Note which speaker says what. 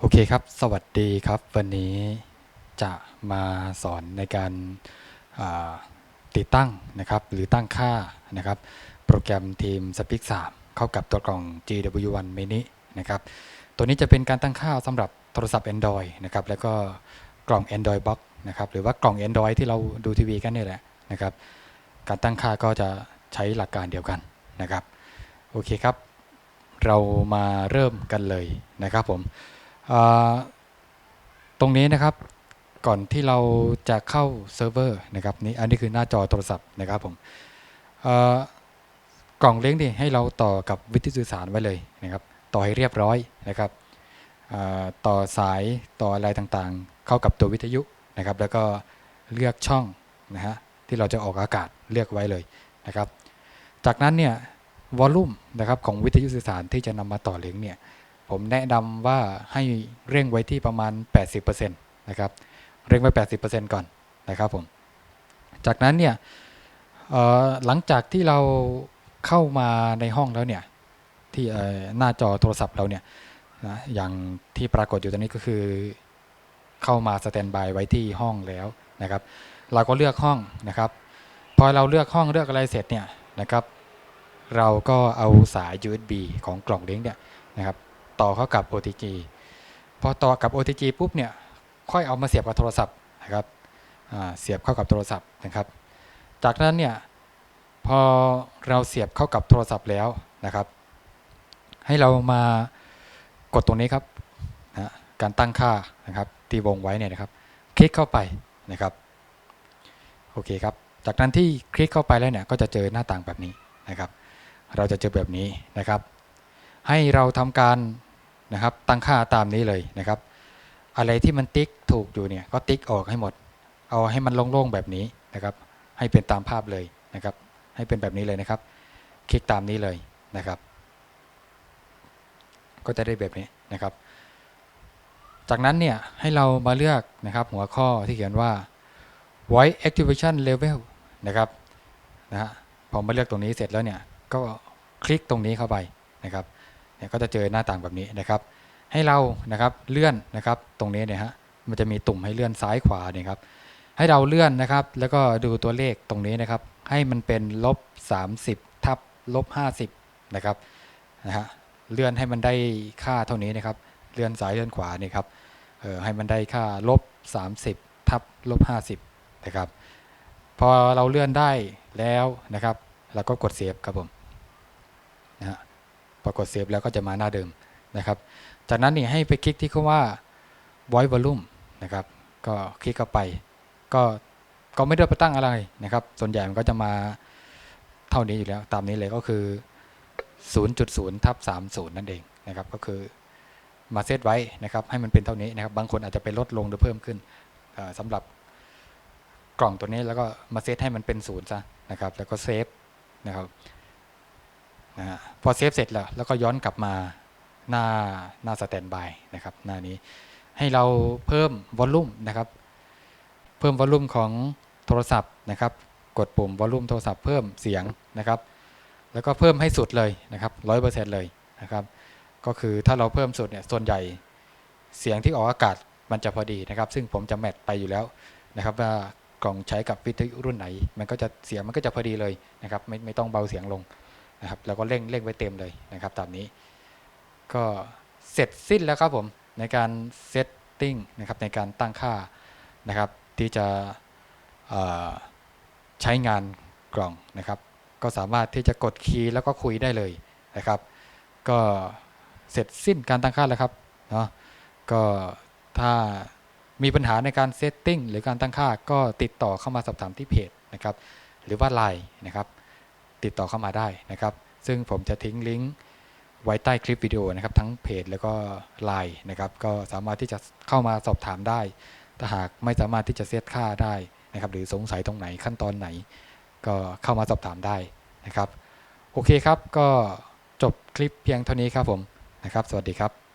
Speaker 1: โอเคครับ สวัสดีครับ วันนี้จะมาสอนในการาติดตั้งนะครับ หรือตั้งค่านะครับ โปรแกรมทีม Speak 3 เข้ากับตัวกล่อง GW1 Mini นะครับ ตัวนี้จะเป็นการตั้งค่าสำหรับโทรศัพท์ Android นะครับ แล้วก็กล่อง Android Box นะครับ หรือว่ากล่อง Android ที่เราดูทีวีกันนี่แหละนะครับ การตั้งค่าก็จะใช้หลักการเดียวกันนะครับ โอเคครับ เรามาเริ่มกันเลยนะครับผม ตรงนี้นะครับก่อนที่เราจะเข้าเซิร์ฟเวอร์นะครับนี่อันนี้คือหน้าจอโทรศัพท์นะครับผมกล่องเลี้ยงนี่ให้เราต่อกับวิทยุสื่อสารไว้เลยนะครับ ต่อให้เรียบร้อยนะครับต่อสายต่ออะไรต่างๆ เข้ากับตัววิทยุนะครับ แล้วก็เลือกช่องนะฮะที่เราจะออกอากาศเลือกไว้เลยนะครับ จากนั้นเนี่ยวอลลุ่มนะครับของวิทยุสื่อสารที่จะนำมาต่อเลี้ยงเนี่ย ผมแนะนำว่าให้เร่งไว้ที่ประมาณ 80%นะครับ เร่งไว้ 80%ก่อนนะครับผม จากนั้นเนี่ยหลังจากที่เราเข้ามาในห้องแล้วเนี่ยที่หน้าจอโทรศัพท์เราเนี่ยนะอย่างที่ปรากฏอยู่ตอนนี้ก็คือเข้ามาสแตนบายไว้ที่ห้องแล้วนะครับ เราก็เลือกห้องนะครับ พอเราเลือกห้องเลือกอะไรเสร็จเนี่ยนะครับ เราก็เอาสาย USB ของกล่องเลี้ยงเนี่ยนะครับ ต่อเข้ากับ OTG พอต่อกับ OTG ปุ๊บเนี่ยค่อยเอามาเสียบกับโทรศัพท์นะครับเสียบเข้ากับโทรศัพท์นะครับ จากนั้นเนี่ยพอเราเสียบเข้ากับโทรศัพท์แล้วนะครับ ให้เรามากดตรงนี้ครับนะการตั้งค่านะครับที่วงไว้เนี่ยนะครับ คลิกเข้าไปนะครับโอเคครับจากนั้นที่คลิกเข้าไปแล้วเนี่ยก็จะเจอหน้าต่างแบบนี้นะครับ เราจะเจอแบบนี้นะครับ ให้เราทำการ นะครับ ตั้งค่าตามนี้เลยนะครับ อะไรที่มันติ๊กถูกอยู่เนี่ยก็ติ๊กออกให้หมด เอาให้มันโล่งๆแบบนี้นะครับ ให้เป็นตามภาพเลยนะครับ ให้เป็นแบบนี้เลยนะครับ คลิกตามนี้เลยนะครับ ก็จะได้แบบนี้นะครับ จากนั้นเนี่ยให้เรามาเลือกนะครับหัวข้อที่เขียนว่า voice activation level นะครับนะฮะพอมาเลือกตรงนี้เสร็จแล้วเนี่ยก็คลิกตรงนี้เข้าไปนะครับ เนี่ยก็จะเจอหน้าต่างแบบนี้นะครับ ให้เรานะครับเลื่อนนะครับ ตรงนี้เนี่ยฮะมันจะมีตุ่มให้เลื่อนซ้ายขวาเนี่ยครับให้เราเลื่อนนะครับ แล้วก็ดูตัวเลขตรงนี้นะครับ ให้มันเป็นลบ 30 ทับลบ 50 นะครับนะฮะเลื่อนให้มันได้ค่าเท่านี้นะครับ เลื่อนซ้ายเลื่อนขวานี่ครับเออให้มันได้ค่าลบ 30 ทับลบ 50 นะครับ พอเราเลื่อนได้แล้วนะครับ เราก็กดเซฟครับผมนะฮะ พอกดเซฟแล้วก็จะมาหน้าเดิมนะครับ จากนั้นนี่ให้ไปคลิกที่คำว่า voice volume นะครับ ก็คลิกเข้าไป ก็ก็ไม่ได้ไปตั้งอะไรนะครับ ส่วนใหญ่มันก็จะมาเท่านี้อยู่แล้วตามนี้เลยก็คือ 0.0ทับ30 นั่นเองนะครับ ก็คือมาเซตไว้นะครับ ให้มันเป็นเท่านี้นะครับ บางคนอาจจะไปลดลงหรือเพิ่มขึ้นเอ่อสำหรับกล่องตัวนี้แล้วก็มาเซตให้มันเป็นศูนย์ซะนะครับ แล้วก็เซฟนะครับ นะฮะพอเซฟเสร็จแล้วแล้วก็ย้อนกลับมาหน้าหน้าสแตนบายนะครับหน้านี้ให้เราเพิ่มวอลลุ่มนะครับเพิ่มวอลลุ่มของโทรศัพท์นะครับ กดปุ่มวอลลุ่มโทรศัพท์เพิ่มเสียงนะครับ แล้วก็เพิ่มให้สุดเลยนะครับร้อยเปอร์เซ็นต์เลยนะครับ ก็คือถ้าเราเพิ่มสุดเนี่ยส่วนใหญ่เสียงที่ออกอากาศมันจะพอดีนะครับ ซึ่งผมจะแมทไปอยู่แล้วนะครับว่ากล่องใช้กับวิทยุรุ่นไหน มันก็จะเสียงมันก็จะพอดีเลยนะครับ ไม่ไม่ต้องเบาเสียงลง นะครับแล้วก็เร่งเร่งไว้เต็มเลยนะครับตามนี้ ก็เสร็จสิ้นแล้วครับผมในการเซตติ้งนะครับในการตั้งค่านะครับที่จะใช้งานกล่องนะครับ ก็สามารถที่จะกดคีย์แล้วก็คุยได้เลยนะครับ ก็เสร็จสิ้นการตั้งค่าแล้วครับเนาะก็ถ้ามีปัญหาในการเซตติ้งหรือการตั้งค่าก็ติดต่อเข้ามาสอบถามที่เพจนะครับ หรือว่า Line นะครับ ติดต่อเข้ามาได้นะครับ ซึ่งผมจะทิ้งลิงก์ไว้ใต้คลิปวิดีโอนะครับ ทั้งเพจแล้วก็ Line นะครับ ก็สามารถที่จะเข้ามาสอบถามได้ ถ้าหากไม่สามารถที่จะเซตค่าได้นะครับ หรือสงสัยตรงไหนขั้นตอนไหน ก็เข้ามาสอบถามได้นะครับ โอเคครับก็จบคลิปเพียงเท่านี้ครับผมนะครับ สวัสดีครับ